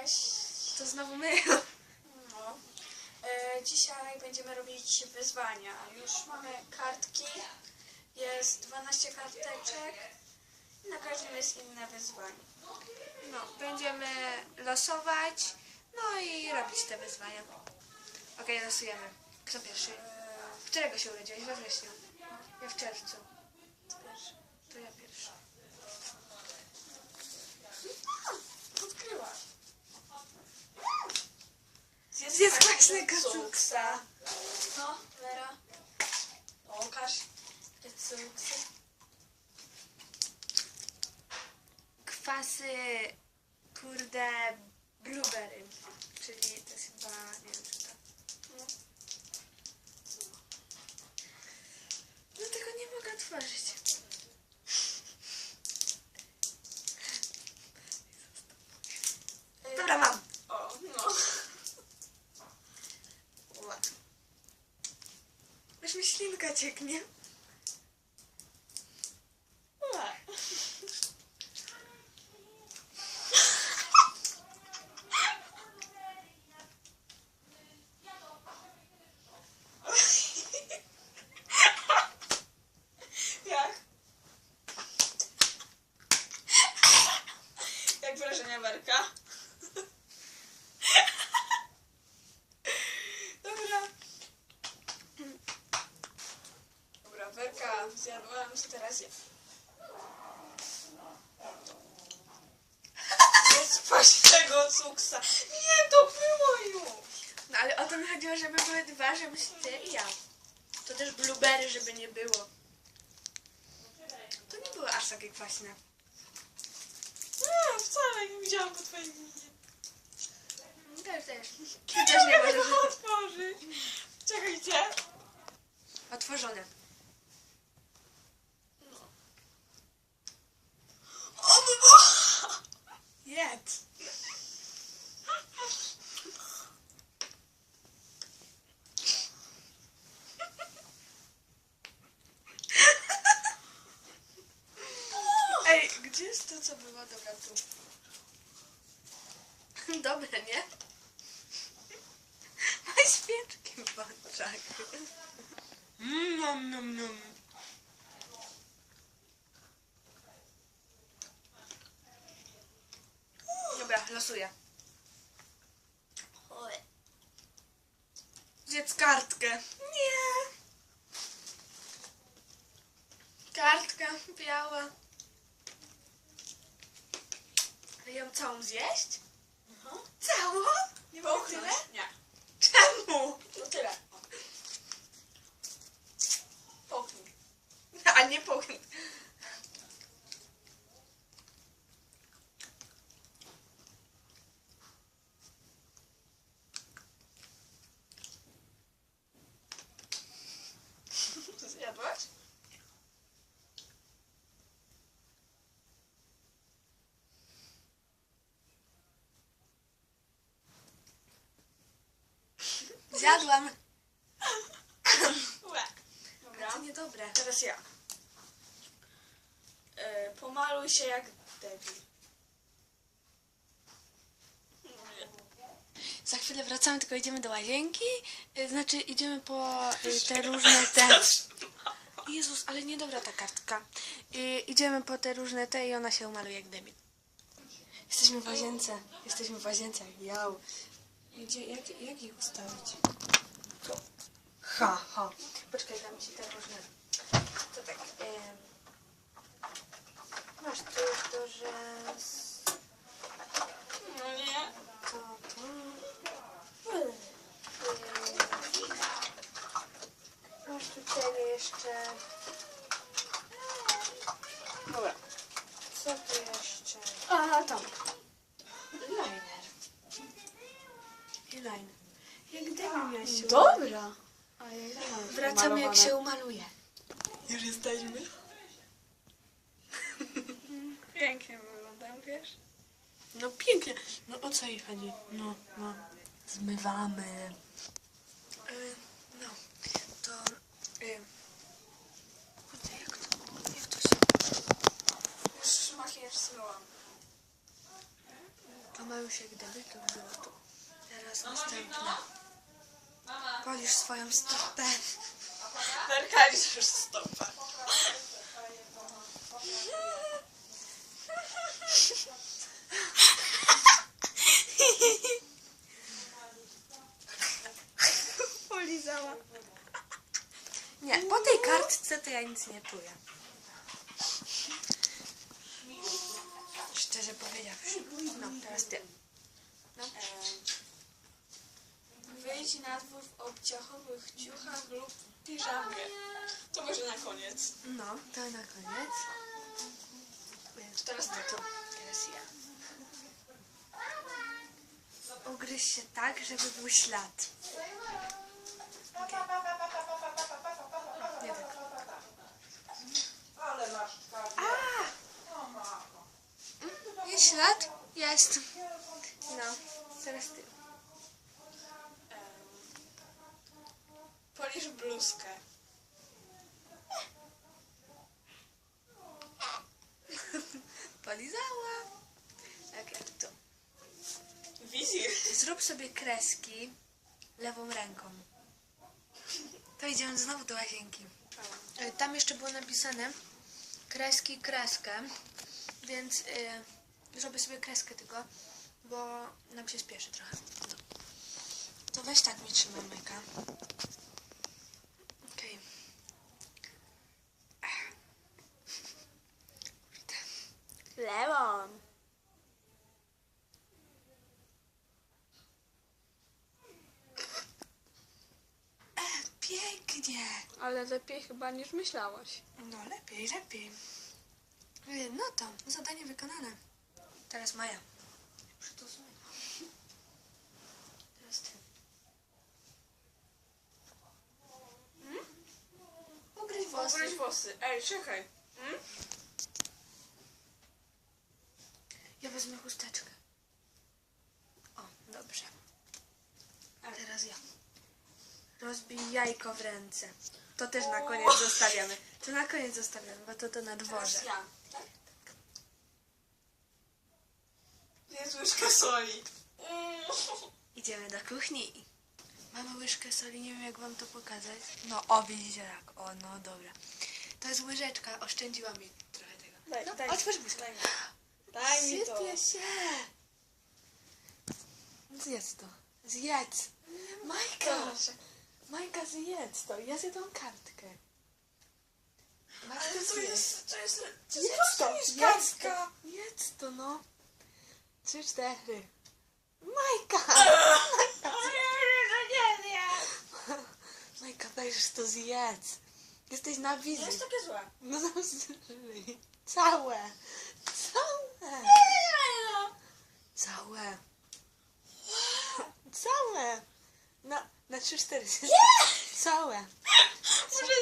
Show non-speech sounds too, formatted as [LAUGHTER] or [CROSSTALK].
Cześć. To znowu my. [LAUGHS] No. E, dzisiaj będziemy robić wyzwania. Już mamy kartki. Jest 12 karteczek. Na każdym jest inne wyzwanie. No, będziemy losować, no i robić te wyzwania. Okej, losujemy. Kto pierwszy? Którego się urodziłeś? We wrześniu. Ja w czerwcu. pierwszy. To ja pierwszy. Odkryłaś. Zjedz kwaśnego cuksa. No, Vera. Pokaż te cuksy. Kwasy, kurde, blueberry. Czyli to jest chyba, nie wiem co to. No. No tego nie mogę otworzyć. E, Dobra, mam. O, no. Aż mi ślinka cieknie. Ła. Jak? Jak wrażenia Werka? Dobra. Dobra, Werka zjadłam, co teraz je? Jest kwaśnego cuksa. Nie, to było już. No ale o to mi chodziło, żeby były dwa, żebyś ty i ja. To też blueberry, żeby nie było. To nie było aż takie kwaśne. Nie, wcale nie widziałam po twojej minie. Też, też. Ty też nie możesz. mogę otworzyć. Czekajcie. Otworzone. O, bo... Jedz. Ej, gdzie jest to, co było? Dobra, tu. [LAUGHS] Dobre, nie? [LAUGHS] Maj świeczki w oczach. Mm, nom, nom, nom. Dobra, losuję. Zjedz kartkę. Nie. Kartka biała. A ją całą zjeść? Aha. Całą? Nie Połknąć? tyle? Nie. Czemu? No tyle. Połknij. A nie połknę. To zjadłaś? Zjadłam. Łe. Dobra. To niedobre. Teraz ja. E, pomaluj się jak debil. Za chwilę wracamy, tylko idziemy do łazienki. Y, Znaczy idziemy po y, te różne te... Jezus, ale niedobra ta kartka. Y, idziemy po te różne te i ona się umaluje jak debil. Jesteśmy w łazience. Jesteśmy w łazience. Jau. Gdzie, jak, jak ich ustawić? Tu. Ha, ha. Poczekaj, dam ci te różne. To tak. Ym. Masz tu to, że... No nie. To, to. Ym. Masz tutaj jeszcze... Dobra. Co tu jeszcze? Aha, tam. Liner. Jak miałeś się Dobra. Wracamy jak się umaluje. Już jesteśmy. Pięknie wyglądam, wiesz? No pięknie. No o co jej chodzi? No, no. Zmywamy. Y, no, to... Y, kurde, jak to, jak to się... Już makijaż zmyłam. To ma już Zdarzyło się, gdyby to było tu. Teraz następne. Polisz swoją stopę. Merkalisz już stopa. Polizała. Nie, po tej kartce to ja nic nie czuję. Szczerze powiedziawszy. No, teraz ty. No. Wyjdź na dwór w obciachowych ciuchach lub piżamie. To może na koniec. No, to na koniec. Teraz ty. to. Teraz ja. Ugryź się tak, żeby był ślad. Nie tak. Ale masz Jest ślad? Jest. No, teraz ty. Polisz bluzkę. [LAUGHS] Polizała. Okej, to. Wizir. Zrób sobie kreski lewą ręką. To idziemy znowu do łazienki. E, Tam jeszcze było napisane kreski, kreskę, więc y, zrobię sobie kreskę tylko, bo nam się spieszy trochę. No. To weź tak mi trzymaj, Majka. Okej. Ech. Kurde. Lemon. E, Pięknie. Ale lepiej chyba niż myślałaś. No lepiej, lepiej. Y, No to, zadanie wykonane. Teraz Maja. Przytusuj. Teraz ty. Hmm? Ugryź włosy. Ugryź włosy. Ej, czekaj. Hmm? Ja wezmę chusteczkę. O, dobrze. A teraz ja. Rozbij jajko w ręce. To też na koniec zostawiamy. To na koniec zostawiamy, bo to to na dworze. Teraz ja. Tak? Jest łyżka soli. Mm. Idziemy do kuchni. Mamy łyżkę soli, nie wiem jak wam to pokazać. No, o widzicie jak. O, no dobra. To jest łyżeczka, oszczędziłam mi trochę tego. Daj, no, daj. otwórz buźkę. Daj mi. To. Sypie się. Zjedz to. Zjedz. Majka. Proszę. Majka, zjedz to. Ja zjadłam kartkę. Majka, Ale to jest, to jest, to jest Jedz to, niż jedz kartka. to, jedz to, no. Trzy, cztery. Majka! [LAUGHS] Nie, nie, nie. Majka, weź to zjedz. Jesteś na wizji. jest takie złe. No no, zryj. Całe. Całe. Całe. Całe. Na, na trzy, cztery. Całe. Może